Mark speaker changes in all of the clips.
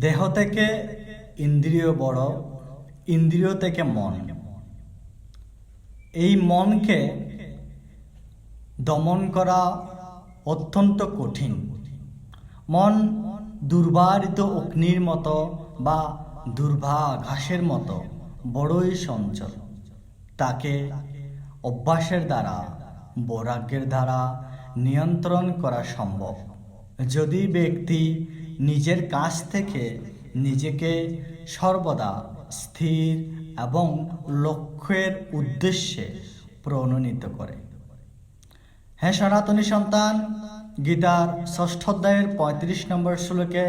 Speaker 1: দেহ থেকে ইন্দ্রিয় বড় ইন্দ্রিয় থেকে মন। এই মনকে দমন করা অত্যন্ত কঠিন। মন দুর্বারিত অগ্নির মতো বা দুর্ভা ঘাসের মতো বড়ই সঞ্চল তাকে অভ্যাসের দ্বারা, বৈরাগ্যের দ্বারা নিয়ন্ত্রণ করা সম্ভব। যদি ব্যক্তি নিজের কাছ থেকে নিজেকে সর্বদা স্থির এবং লক্ষ্যের উদ্দেশ্যে প্রণনীত করে। হ্যাঁ সনাতনী সন্তান, গীতার ষষ্ঠ অধ্যায়ের পঁয়ত্রিশ নম্বর শ্লোকে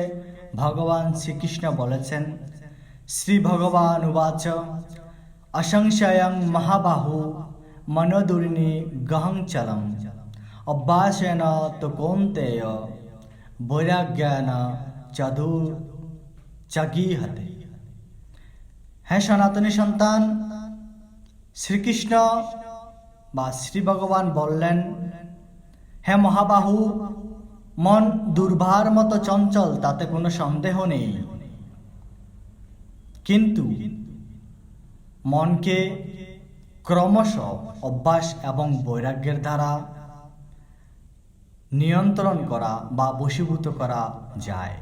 Speaker 1: ভগবান শ্রীকৃষ্ণ বলেছেন, শ্রী ভগবান উবাচ, অসংশয়ং মহাবাহু মনোদুরিণী গহং চলম অভ্যাসেন তো কৌন্তেয় বৈরাগ্যান চাগি হাতে হ্যাঁ সনাতনী সন্তান, শ্রীকৃষ্ণ বা শ্রী ভগবান বললেন হ্যাঁ মহাবাহু, মন দুর্ভার মতো চঞ্চল, তাতে কোনো সন্দেহ নেই। কিন্তু মনকে ক্রমশ অভ্যাস এবং বৈরাগ্যের দ্বারা নিয়ন্ত্রণ করা বা বশীভূত করা যায়।